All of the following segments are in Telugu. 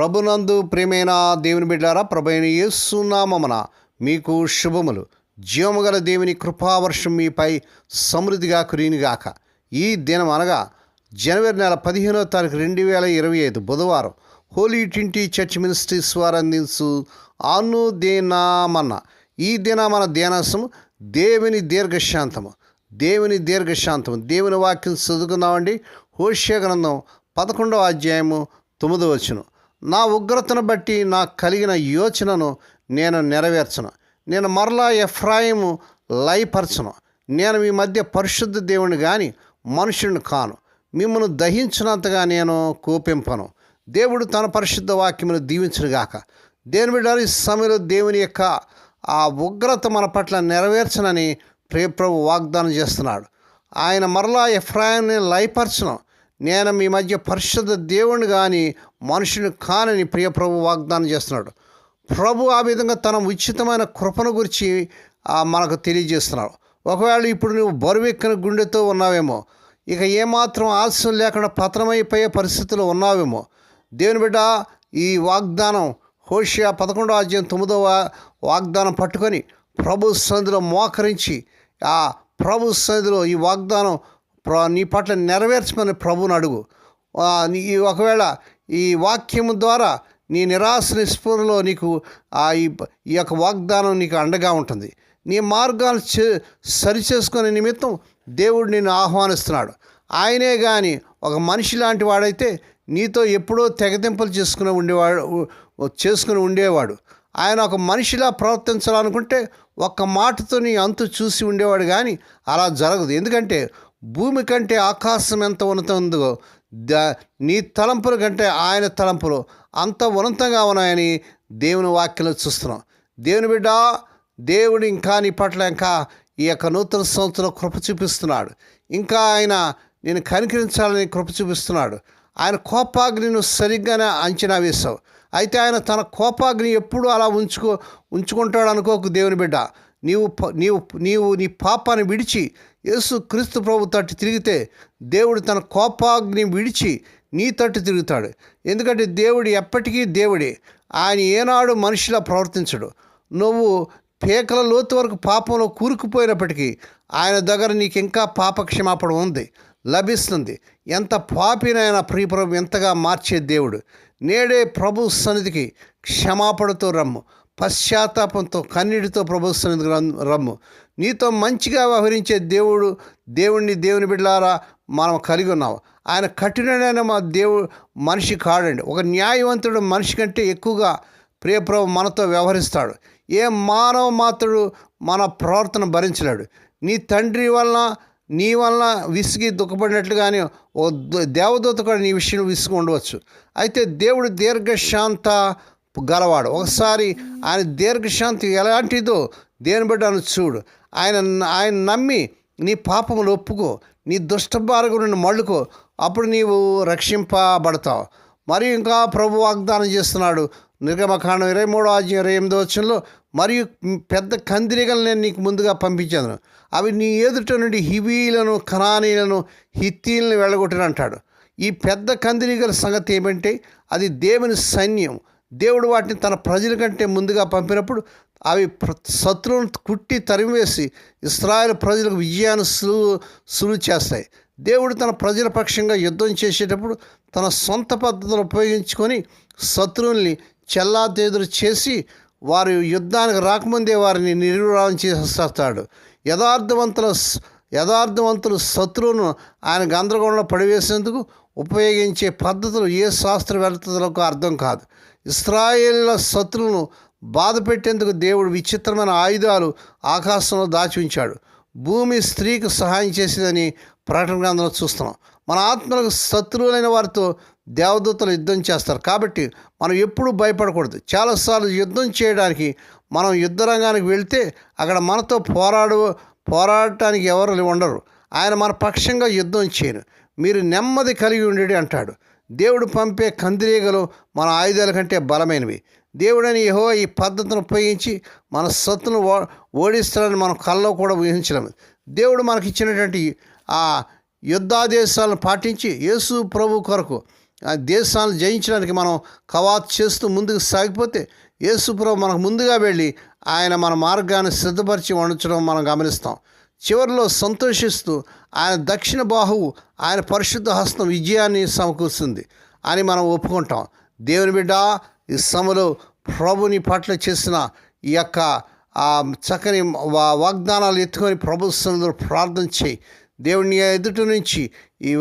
ప్రభునందు ప్రేమైన దేవుని బిడ్డారా ప్రభైన యేసునామమున మీకు శుభములు. జీవముగల దేవుని కృపావర్షం మీపై సమృద్ధిగా కురినిగాక ఈ దినం అనగా జనవరి నెల పదిహేనో తారీఖు రెండు వేల ఇరవై ఐదు బుధవారం హోలీ ట్వంటీ చర్చ్ మినిస్ట్రీస్ వారు అందించు అను దేనామన్న ఈ దినమన ధ్యానాసం దేవుని దీర్ఘశాంతము. దేవుని దీర్ఘశాంతము. దేవుని వాక్యం చదువుకుందామండి. హోషే గ్రంథం పదకొండవ అధ్యాయము తొమ్మిదో నా ఉగ్రతను బట్టి నాకు కలిగిన యోచనను నేను నెరవేర్చను. నేను మరలా ఎఫ్రాయిము లయపరచను. నేను మీ మధ్య పరిశుద్ధ దేవుని కానీ మనుషుని కాను. మిమ్మల్ని దహించినంతగా నేను కోపింపను. దేవుడు తన పరిశుద్ధ వాక్యమును దీవించునుగాక. దేని బిడ్డారు ఈ సమయంలో దేవుని యొక్క ఆ ఉగ్రత మన పట్ల నెరవేర్చనని ప్రియప్రభు వాగ్దానం చేస్తున్నాడు. ఆయన మరలా ఎఫ్రాయిని లయపరచను. నేను మీ మధ్య పరిశుద్ధ దేవుని కానీ మనుషుని కానని ప్రియప్రభు వాగ్దానం చేస్తున్నాడు. ప్రభు ఆ విధంగా తన ఉచితమైన కృపను గురించి మనకు తెలియజేస్తున్నాడు. ఒకవేళ ఇప్పుడు నువ్వు బరువెక్కిన గుండెతో ఉన్నావేమో ఇక ఏమాత్రం ఆలస్యం లేకుండా పతనమైపోయే పరిస్థితులు ఉన్నావేమో దేవుని బిడ్డ ఈ వాగ్దానం హోషియా పదకొండవ అధ్యాయం తొమ్మిదవ వాగ్దానం పట్టుకొని ప్రభు సన్నిధిలో మోకరించి ఆ ప్రభు సన్నిధిలో ఈ వాగ్దానం ప్ర- నీ పట్ల నెరవేర్చమని ప్రభుని అడుగు. ఈ ఒకవేళ ఈ వాక్యము ద్వారా నీ నిరాశ నిస్పృహలో నీకు ఆ ఈ యొక్క వాగ్దానం నీకు అండగా ఉంటుంది. నీ మార్గాలు చే సరిచేసుకునే నిమిత్తం దేవుడు నిన్ను ఆహ్వానిస్తున్నాడు. ఆయనే కానీ ఒక మనిషి లాంటి వాడైతే నీతో ఎప్పుడో తెగదింపులు చేసుకుని ఉండేవాడు చేసుకుని ఉండేవాడు. ఆయన ఒక మనిషిలా ప్రవర్తించాలనుకుంటే ఒక్క మాటతో నీ అంతు చూసి ఉండేవాడు కానీ అలా జరగదు. ఎందుకంటే భూమి కంటే ఆకాశం ఎంత ఉన్నత ఉందో ద నీ తలంపుల కంటే ఆయన తలంపులు అంత ఉన్నతంగా ఉన్నాయని దేవుని వాక్యంలో చూస్తున్నాం. దేవుని బిడ్డ దేవుడు ఇంకా నీ పట్ల ఇంకా ఈ యొక్క నూతన సంవత్సరం కృప చూపిస్తున్నాడు. ఇంకా ఆయన నేను కనికరించాలని కృప చూపిస్తున్నాడు. ఆయన కోపాగ్ని సరిగ్గానే అంచనా వేశావు. అయితే ఆయన తన కోపాగ్ని ఎప్పుడు అలా ఉంచుకో ఉంచుకుంటాడు అనుకోకు దేవుని బిడ్డ. నీవు నీవు నీవు నీ పాపాన్ని విడిచి యేసు క్రీస్తు ప్రభు తట్టు తిరిగితే దేవుడు తన కోపాగ్ని విడిచి నీ తట్టు తిరుగుతాడు. ఎందుకంటే దేవుడు ఎప్పటికీ దేవుడే. ఆయన ఏనాడు మనిషిలా ప్రవర్తించడు. నువ్వు పేకల లోతు వరకు పాపంలో కూరుకుపోయినప్పటికీ ఆయన దగ్గర నీకు ఇంకా పాప క్షమాపణ ఉంది లభిస్తుంది. ఎంత పాపినైనా ప్రియప్రభు ఎంతగా మార్చే దేవుడు. నేడే ప్రభు సన్నిధికి క్షమాపణతో రమ్ము. పశ్చాత్తాపంతో కన్నీటితో ప్రభు రమ్ము. నీతో మంచిగా వ్యవహరించే దేవుడు దేవుణ్ణి దేవుని బిడ్డలారా మనం కలిగి ఉన్నాం ఆయన కఠినమైన మా దేవుడు మనిషి కాడండి. ఒక న్యాయవంతుడు మనిషి కంటే ఎక్కువగా ప్రియప్రభు మనతో వ్యవహరిస్తాడు. ఏ మానవ మాత్రుడు మన ప్రవర్తన భరించలేడు. నీ తండ్రి వలన నీ వలన విసిగి దుఃఖపడినట్లుగానే ఓ దేవదూత కూడా నీ విషయం విసుగు ఉండవచ్చు. అయితే దేవుడు దీర్ఘశాంత గలవాడు. ఒకసారి ఆయన దీర్ఘశాంతి ఎలాంటిదో దేని బిడ్డను చూడు. ఆయన ఆయన నమ్మి నీ పాపములు ఒప్పుకో. నీ దుష్టభారగు నుండి మళ్ళుకో. అప్పుడు నీవు రక్షింపబడతావు. మరియు ఇంకా ప్రభు వాగ్దానం చేస్తున్నాడు. నిర్గమకాండం ఇరవై మూడో అధ్యాయం ఇరవై ఎనిమిదో వచ్చంలో మరియు పెద్ద కందిరిగలు నేను నీకు ముందుగా పంపించాను. అవి నీ ఎదుట నుండి హివీలను కనానీలను హిత్తీలను వెళ్ళగొట్టిన అంటాడు. ఈ పెద్ద కందిరిగల సంగతి ఏమంటే అది దేవుని సైన్యం. దేవుడు వాటిని తన ప్రజల కంటే ముందుగా పంపినప్పుడు అవి శత్రువును శత్రువులను కుట్టి తరిమివేసి ఇస్రాయల్ ప్రజలకు విజయాన్ని సులువు సులువు చేస్తాయి. దేవుడు తన ప్రజల పక్షంగా యుద్ధం చేసేటప్పుడు తన సొంత పద్ధతులు ఉపయోగించుకొని శత్రువుల్ని చెల్లాతేదురు చేసి వారు యుద్ధానికి రాకముందే వారిని నిర్వీర్యం చేసేస్తాడు. యథార్థవంతుల యథార్థవంతులు శత్రువును ఆయన గందరగోళంలో పడివేసేందుకు ఉపయోగించే పద్ధతులు ఏ శాస్త్రవేత్తలకు అర్థం కాదు. ఇస్రాయేళ్ళ శత్రువులను బాధ పెట్టేందుకు దేవుడు విచిత్రమైన ఆయుధాలు ఆకాశంలో దాచి ఉంచాడు భూమి స్త్రీకి సహాయం చేసేదని ప్రకటన గ్రంథంలో చూస్తున్నాం. మన ఆత్మలకు శత్రువులైన వారితో దేవదూతలు యుద్ధం చేస్తారు. కాబట్టి మనం ఎప్పుడూ భయపడకూడదు. చాలాసార్లు యుద్ధం చేయడానికి మనం యుద్ధ రంగానికి వెళ్తే అక్కడ మనతో పోరాడు పోరాడటానికి ఎవరు ఉండరు. ఆయన మన పక్షంగా యుద్ధం చేయను. మీరు నెమ్మది కలిగి ఉండేది అంటాడు. దేవుడు పంపే కందిరీగలు మన ఆయుధాల కంటే బలమైనవి. దేవుడని యహో ఈ పద్ధతిని ఉపయోగించి మన సత్తును ఓ ఓడిస్తాడని మనం కల్లో కూడా ఊహించలేము. దేవుడు మనకిచ్చినటువంటి ఆ యుద్ధాదేశాలను పాటించి యేసు ప్రభు కొరకు ఆ దేశాలను జయించడానికి మనం కవాత్ చేస్తూ ముందుకు సాగిపోతే యేసు ప్రభు మనకు ముందుగా వెళ్ళి ఆయన మన మార్గాన్ని సిద్ధపరిచి వండించడం మనం గమనిస్తాం. చివరిలో సంతోషిస్తూ ఆయన దక్షిణ బాహువు ఆయన పరిశుద్ధ హస్తం విజయాన్ని సమకూరుస్తుంది అని మనం ఒప్పుకుంటాం. దేవుని బిడ్డ ఈ సమలో ప్రభుని పట్ల చేసిన ఈ యొక్క ఆ చక్కని వా- వాగ్దానాలు ఎత్తుకొని ప్రభు సన్నిధిలో ప్రార్థన చేయి. దేవుని ఎదుటి నుంచి ఈ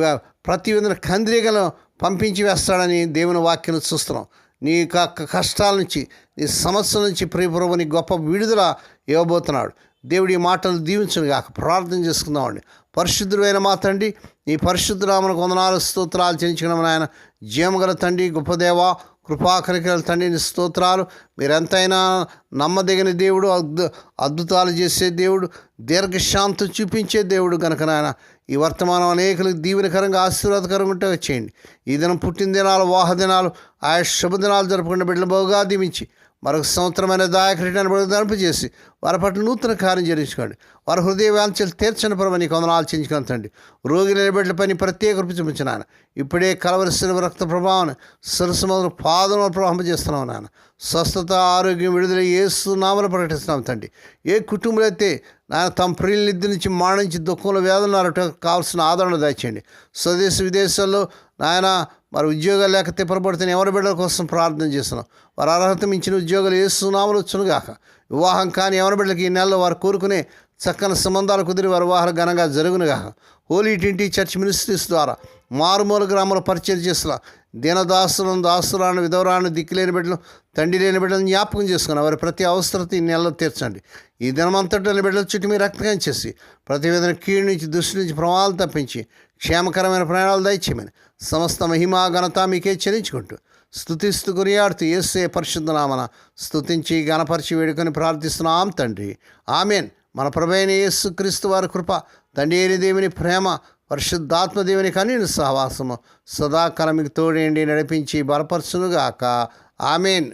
ప్రతి విధంగా కంద్రీగలను పంపించి వేస్తాడని దేవుని వాక్యం చూస్తున్నాం. నీ యొక్క కష్టాల నుంచి నీ సమస్య నుంచి ప్రియప్రభుని గొప్ప విడుదల ఇవ్వబోతున్నాడు. దేవుడి మాటలు దీవించను కాక ప్రార్థన చేసుకుందామండి పరిశుద్ధుడైన మా తండ్రి నీ పరిశుద్ధరామను వందనాలు స్తోత్రాలు చెల్లించడం ఆయన జీవగల తండ్రి గొప్పదేవ కృపాకరికల తండ్రిని స్తోత్రాలు. మీరెంతైనా నమ్మదగిన దేవుడు అద్భు అద్భుతాలు చేసే దేవుడు దీర్ఘశాంతం చూపించే దేవుడు కనుక నాయన. ఈ వర్తమానం అనేకులకు దీవెనకరంగా ఆశీర్వాదకరంగా ఉంటే చేయండి. ఈ దినం పుట్టిన దినాలు వాహ దినాలు ఆయా శుభదినాలు జరుపుకున్న బిడ్డలు బహుగా దీవించి మరొక సంవత్సరమైన దాయకరిటాన్ని చేసి వారి పట్ల నూతన కార్యం జరిగించుకోండి. వారి హృదయ వాంఛలు తీర్చని పరమని కొందరు ఆలోచించుకుంటండి రోగి నిలబెట్ల పని ప్రత్యేక రూపి నాన్న ఇప్పుడే కలవరిసిన రక్త ప్రభావం సరస్సు మొదలు పాదం ప్రవాహం చేస్తున్నాం నాన్న స్వస్థత ఆరోగ్యం విడుదల ఏసు నామలు ప్రకటిస్తున్నాం తండ్రి. ఏ కుటుంబంలో అయితే నాయన తమ ప్రియుల నిద్ర నుంచి మాణించి దుఃఖంలో వేదన కావాల్సిన ఆదరణ దాచేయండి స్వదేశ విదేశాల్లో నాయన మరి ఉద్యోగాలు లేక తిప్పబడుతున్న ఎవరి బిడ్డల కోసం ప్రార్థన చేస్తున్నాం. వారు అర్హత మించిన ఉద్యోగాలు ఏసునామలు వచ్చునుగాక. వివాహం కానీ ఎవరి బిడ్డలకి ఈ నెలలో వారు కోరుకునే చక్కని సంబంధాలు కుదిరి వారి వివాహాలు ఘనంగా జరుగునుగాక. హోలీ టింటి చర్చ్ మినిస్ట్రీస్ ద్వారా మారుమూల గ్రామంలో పరిచయం చేస్తున్న దీనదాసులను దాసురాను విధవరాను దిక్కులేని బిడ్డలు తండ్రి లేని బిడ్డలను జ్ఞాపకం చేసుకుని వారి ప్రతి అవసరత ఈ నెలలో తీర్చండి. ఈ దినమంతటి బిడ్డల చుట్టూ మీరు రక్తకం చేసి ప్రతి విధంగా కీడు నుంచి దృష్టి నుంచి ప్రమాదాలు తప్పించి క్షేమకరమైన ప్రయాణాలు దయచేయమని సమస్త మహిమా ఘనత మీకే చెల్లించుకుంటూ స్థుతిస్తూ కొనియాడుతూ ఏసే పరిశుద్ధనామన స్థుతించి గణపరిచి వేడుకొని ప్రార్థిస్తున్నాం తండ్రి. ఆమెన్. మన ప్రభైన యేసు క్రీస్తు వారి కృప తండ్రి అయిన దేవుని ప్రేమ పరిశుద్ధాత్మ దేవుని కనీన సహవాసము. సదాకాలం మీకు తోడేండి నడిపించి బలపరచునుగాక. ఆమెన్.